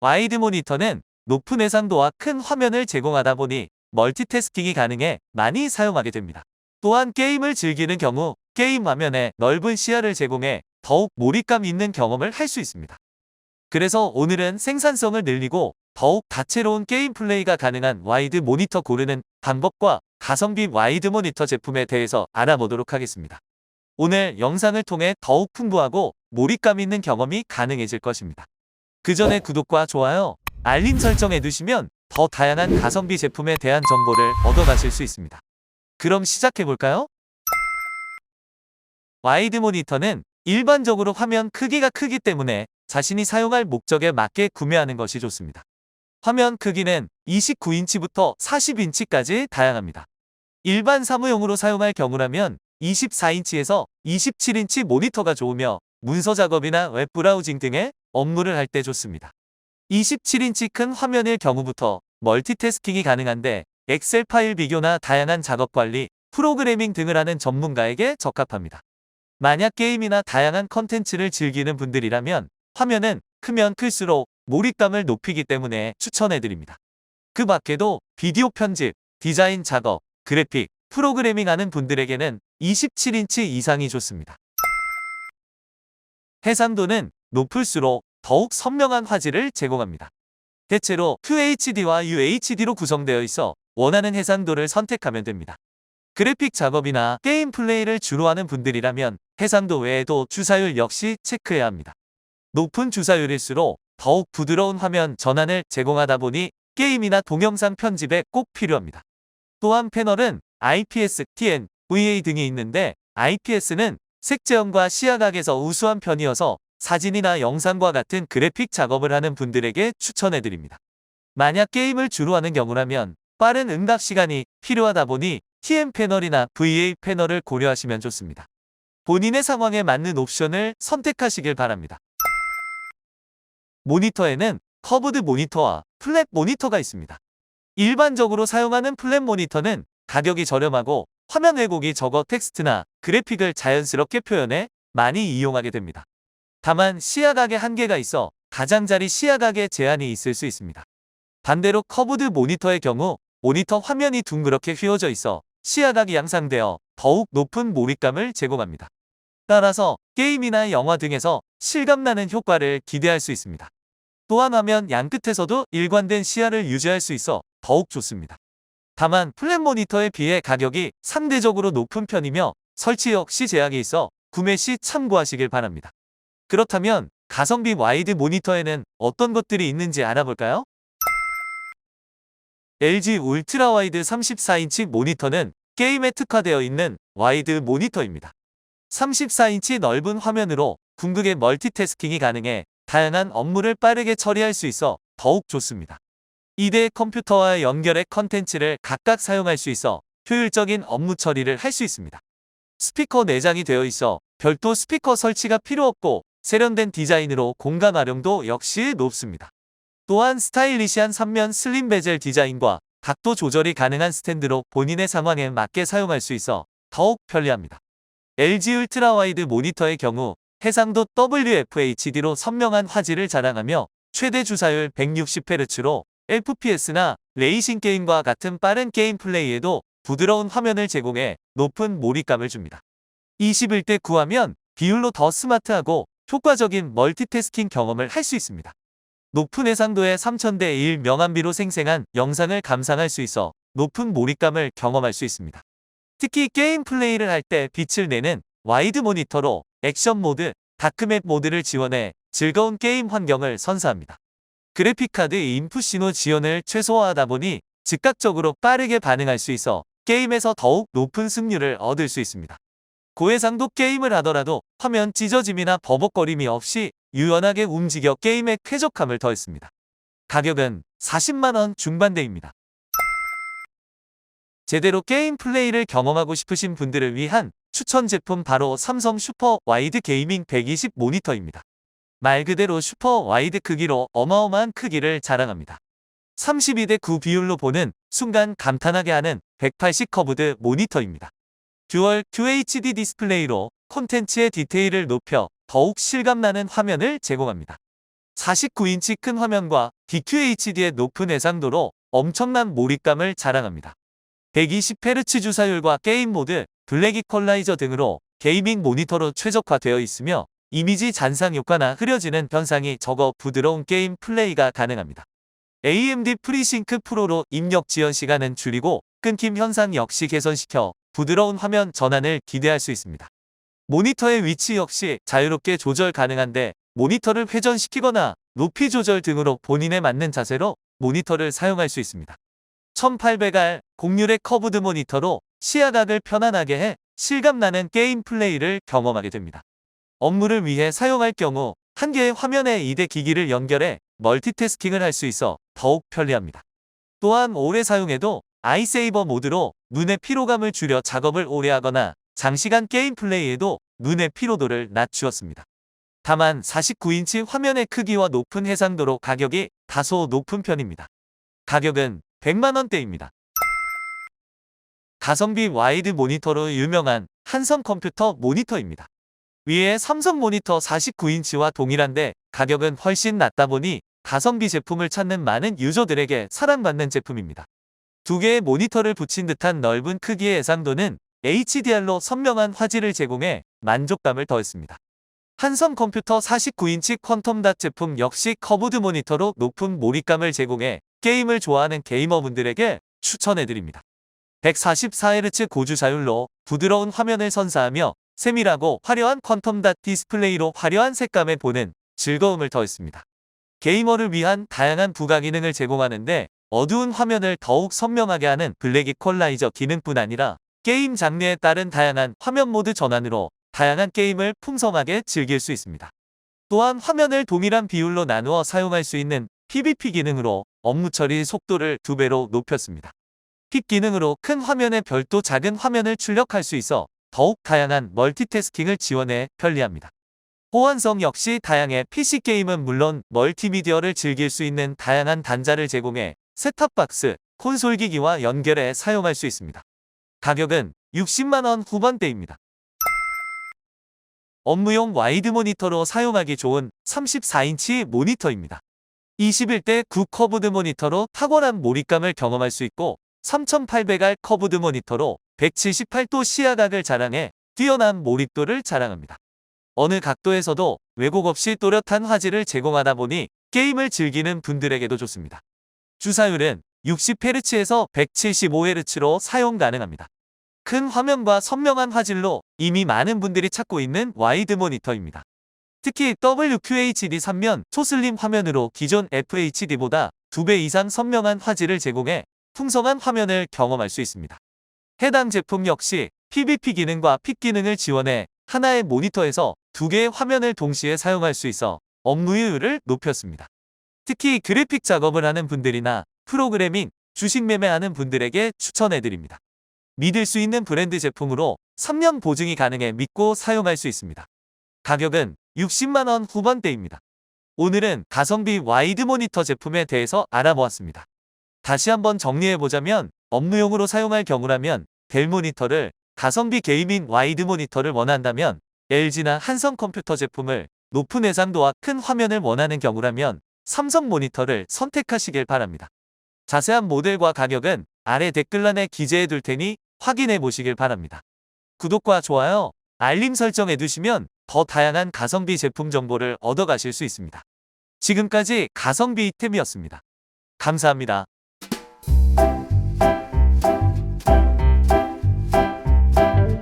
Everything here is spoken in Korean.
와이드 모니터는 높은 해상도와 큰 화면을 제공하다 보니 멀티태스킹이 가능해 많이 사용하게 됩니다. 또한 게임을 즐기는 경우 게임 화면에 넓은 시야를 제공해 더욱 몰입감 있는 경험을 할 수 있습니다. 그래서 오늘은 생산성을 늘리고 더욱 다채로운 게임 플레이가 가능한 와이드 모니터 고르는 방법과 가성비 와이드 모니터 제품에 대해서 알아보도록 하겠습니다. 오늘 영상을 통해 더욱 풍부하고 몰입감 있는 경험이 가능해질 것입니다. 그 전에 구독과 좋아요, 알림 설정해 두시면 더 다양한 가성비 제품에 대한 정보를 얻어가실 수 있습니다. 그럼 시작해 볼까요? 와이드 모니터는 일반적으로 화면 크기가 크기 때문에 자신이 사용할 목적에 맞게 구매하는 것이 좋습니다. 화면 크기는 29인치부터 40인치까지 다양합니다. 일반 사무용으로 사용할 경우라면 24인치에서 27인치 모니터가 좋으며 문서 작업이나 웹 브라우징 등의 업무를 할 때 좋습니다. 27인치 큰 화면일 경우부터 멀티태스킹이 가능한데 엑셀 파일 비교나 다양한 작업 관리, 프로그래밍 등을 하는 전문가에게 적합합니다. 만약 게임이나 다양한 컨텐츠를 즐기는 분들이라면 화면은 크면 클수록 몰입감을 높이기 때문에 추천해드립니다. 그 밖에도 비디오 편집, 디자인 작업, 그래픽, 프로그래밍 하는 분들에게는 27인치 이상이 좋습니다. 해상도는 높을수록 더욱 선명한 화질을 제공합니다. 대체로 QHD와 UHD로 구성되어 있어 원하는 해상도를 선택하면 됩니다. 그래픽 작업이나 게임 플레이를 주로 하는 분들이라면 해상도 외에도 주사율 역시 체크해야 합니다. 높은 주사율일수록 더욱 부드러운 화면 전환을 제공하다 보니 게임이나 동영상 편집에 꼭 필요합니다. 또한 패널은 IPS, TN, VA 등이 있는데 IPS는 색제형과 시야각에서 우수한 편이어서 사진이나 영상과 같은 그래픽 작업을 하는 분들에게 추천해드립니다. 만약 게임을 주로 하는 경우라면 빠른 응답 시간이 필요하다 보니 TN 패널이나 VA 패널을 고려하시면 좋습니다. 본인의 상황에 맞는 옵션을 선택하시길 바랍니다. 모니터에는 커브드 모니터와 플랫 모니터가 있습니다. 일반적으로 사용하는 플랫 모니터는 가격이 저렴하고 화면 왜곡이 적어 텍스트나 그래픽을 자연스럽게 표현해 많이 이용하게 됩니다. 다만 시야각에 한계가 있어 가장자리 시야각에 제한이 있을 수 있습니다. 반대로 커브드 모니터의 경우 모니터 화면이 둥그렇게 휘어져 있어 시야각이 양상되어 더욱 높은 몰입감을 제공합니다. 따라서 게임이나 영화 등에서 실감나는 효과를 기대할 수 있습니다. 또한 화면 양끝에서도 일관된 시야를 유지할 수 있어 더욱 좋습니다. 다만 플랫 모니터에 비해 가격이 상대적으로 높은 편이며 설치 역시 제약이 있어 구매 시 참고하시길 바랍니다. 그렇다면 가성비 와이드 모니터에는 어떤 것들이 있는지 알아볼까요? LG 울트라 와이드 34인치 모니터는 게임에 특화되어 있는 와이드 모니터입니다. 34인치 넓은 화면으로 궁극의 멀티태스킹이 가능해 다양한 업무를 빠르게 처리할 수 있어 더욱 좋습니다. 2대 컴퓨터와 연결해 컨텐츠를 각각 사용할 수 있어 효율적인 업무 처리를 할 수 있습니다. 스피커 내장이 되어 있어 별도 스피커 설치가 필요 없고 세련된 디자인으로 공간 활용도 역시 높습니다. 또한 스타일리시한 3면 슬림 베젤 디자인과 각도 조절이 가능한 스탠드로 본인의 상황에 맞게 사용할 수 있어 더욱 편리합니다. LG 울트라 와이드 모니터의 경우 해상도 WFHD로 선명한 화질을 자랑하며 최대 주사율 160Hz로 FPS나 레이싱 게임과 같은 빠른 게임 플레이에도 부드러운 화면을 제공해 높은 몰입감을 줍니다. 21대 9하면 비율로 더 스마트하고 효과적인 멀티태스킹 경험을 할 수 있습니다. 높은 해상도의 3000대 1 명암비로 생생한 영상을 감상할 수 있어 높은 몰입감을 경험할 수 있습니다. 특히 게임 플레이를 할 때 빛을 내는 와이드 모니터로 액션 모드, 다크맵 모드를 지원해 즐거운 게임 환경을 선사합니다. 그래픽카드 인풋 신호 지원을 최소화하다 보니 즉각적으로 빠르게 반응할 수 있어 게임에서 더욱 높은 승률을 얻을 수 있습니다. 고해상도 게임을 하더라도 화면 찢어짐이나 버벅거림이 없이 유연하게 움직여 게임의 쾌적함을 더했습니다. 가격은 40만원 중반대입니다. 제대로 게임 플레이를 경험하고 싶으신 분들을 위한 추천 제품 바로 삼성 슈퍼 와이드 게이밍 120 모니터입니다. 말 그대로 슈퍼 와이드 크기로 어마어마한 크기를 자랑합니다. 32대 9 비율로 보는 순간 감탄하게 하는 180 커브드 모니터입니다. 듀얼 QHD 디스플레이로 콘텐츠의 디테일을 높여 더욱 실감나는 화면을 제공합니다. 49인치 큰 화면과 DQHD의 높은 해상도로 엄청난 몰입감을 자랑합니다. 120Hz 주사율과 게임 모드, 블랙 이 퀄라이저 등으로 게이밍 모니터로 최적화되어 있으며 이미지 잔상 효과나 흐려지는 현상이 적어 부드러운 게임 플레이가 가능합니다. AMD 프리싱크 프로로 입력 지연 시간은 줄이고 끊김 현상 역시 개선시켜 부드러운 화면 전환을 기대할 수 있습니다. 모니터의 위치 역시 자유롭게 조절 가능한데 모니터를 회전시키거나 높이 조절 등으로 본인에 맞는 자세로 모니터를 사용할 수 있습니다. 1800R 곡률의 커브드 모니터로 시야각을 편안하게 해 실감나는 게임 플레이를 경험하게 됩니다. 업무를 위해 사용할 경우 한 개의 화면에 2대 기기를 연결해 멀티태스킹을 할 수 있어 더욱 편리합니다. 또한 오래 사용해도 아이세이버 모드로 눈의 피로감을 줄여 작업을 오래 하거나 장시간 게임 플레이에도 눈의 피로도를 낮추었습니다. 다만 49인치 화면의 크기와 높은 해상도로 가격이 다소 높은 편입니다. 가격은 100만원대입니다. 가성비 와이드 모니터로 유명한 한성 컴퓨터 모니터입니다. 위에 삼성 모니터 49인치와 동일한데 가격은 훨씬 낮다 보니 가성비 제품을 찾는 많은 유저들에게 사랑받는 제품입니다. 두 개의 모니터를 붙인 듯한 넓은 크기의 해상도는 HDR로 선명한 화질을 제공해 만족감을 더했습니다. 한성 컴퓨터 49인치 퀀텀닷 제품 역시 커브드 모니터로 높은 몰입감을 제공해 게임을 좋아하는 게이머분들에게 추천해드립니다. 144Hz 고주사율로 부드러운 화면을 선사하며 세밀하고 화려한 퀀텀닷 디스플레이로 화려한 색감에 보는 즐거움을 더했습니다. 게이머를 위한 다양한 부가 기능을 제공하는데 어두운 화면을 더욱 선명하게 하는 블랙 이퀄라이저 기능뿐 아니라 게임 장르에 따른 다양한 화면 모드 전환으로 다양한 게임을 풍성하게 즐길 수 있습니다. 또한 화면을 동일한 비율로 나누어 사용할 수 있는 PVP 기능으로 업무 처리 속도를 두 배로 높였습니다. 픽 기능으로 큰 화면에 별도 작은 화면을 출력할 수 있어 더욱 다양한 멀티태스킹을 지원해 편리합니다. 호환성 역시 다양해 PC 게임은 물론 멀티미디어를 즐길 수 있는 다양한 단자를 제공해 셋탑박스, 콘솔 기기와 연결해 사용할 수 있습니다. 가격은 60만원 후반대입니다. 업무용 와이드 모니터로 사용하기 좋은 34인치 모니터입니다. 21대 9 커브드 모니터로 탁월한 몰입감을 경험할 수 있고 3800R 커브드 모니터로 178도 시야각을 자랑해 뛰어난 몰입도를 자랑합니다. 어느 각도에서도 왜곡 없이 또렷한 화질을 제공하다 보니 게임을 즐기는 분들에게도 좋습니다. 주사율은 60Hz에서 175Hz로 사용 가능합니다. 큰 화면과 선명한 화질로 이미 많은 분들이 찾고 있는 와이드 모니터입니다. 특히 WQHD 3면 초슬림 화면으로 기존 FHD보다 2배 이상 선명한 화질을 제공해 풍성한 화면을 경험할 수 있습니다. 해당 제품 역시 PVP 기능과 픽 기능을 지원해 하나의 모니터에서 두 개의 화면을 동시에 사용할 수 있어 업무효율을 높였습니다. 특히 그래픽 작업을 하는 분들이나 프로그래밍, 주식 매매하는 분들에게 추천해드립니다. 믿을 수 있는 브랜드 제품으로 3년 보증이 가능해 믿고 사용할 수 있습니다. 가격은 60만원 후반대입니다. 오늘은 가성비 와이드 모니터 제품에 대해서 알아보았습니다. 다시 한번 정리해보자면 업무용으로 사용할 경우라면 델 모니터를 가성비 게이밍 와이드 모니터를 원한다면 LG나 한성 컴퓨터 제품을 높은 해상도와 큰 화면을 원하는 경우라면 삼성 모니터를 선택하시길 바랍니다. 자세한 모델과 가격은 아래 댓글란에 기재해 둘 테니 확인해 보시길 바랍니다. 구독과 좋아요, 알림 설정해 두시면 더 다양한 가성비 제품 정보를 얻어가실 수 있습니다. 지금까지 가성비 이템이었습니다. 감사합니다.